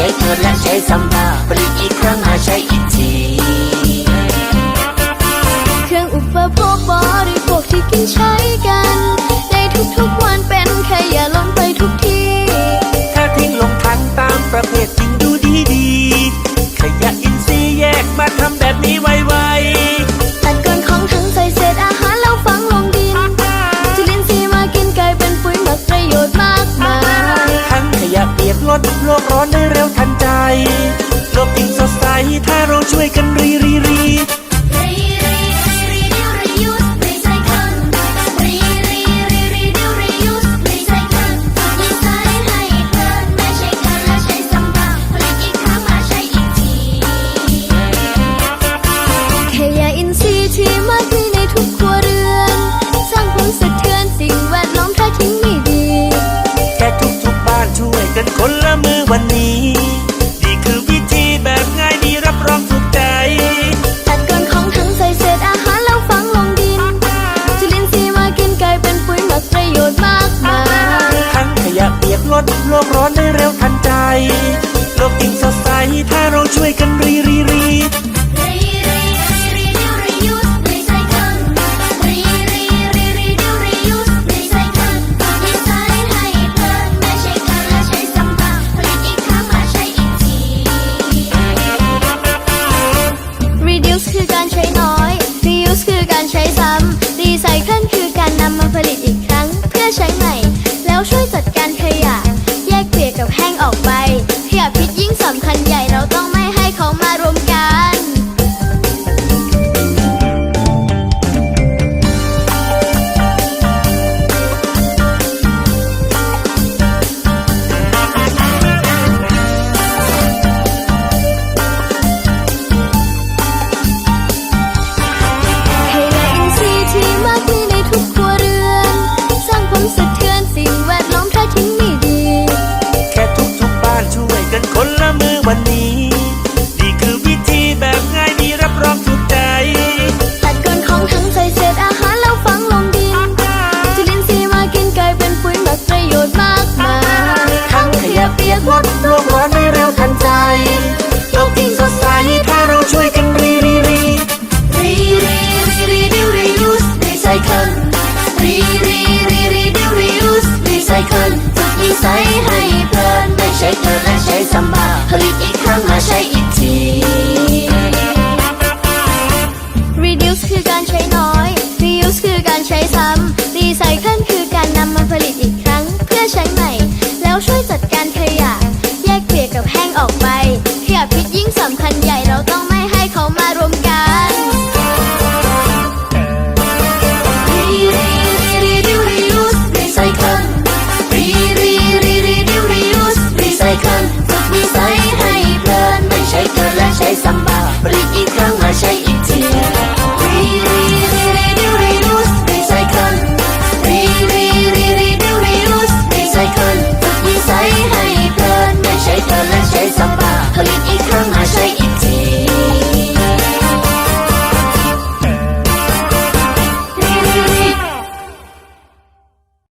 ช้เธอและใช้ซ้ำหน้าบริอีกครั้งมาใช้อีกทีเครื่องอุปโภคบริโภคที่กินใช้กัน ถ้าเราช่วยกันรีรีรี 我说怎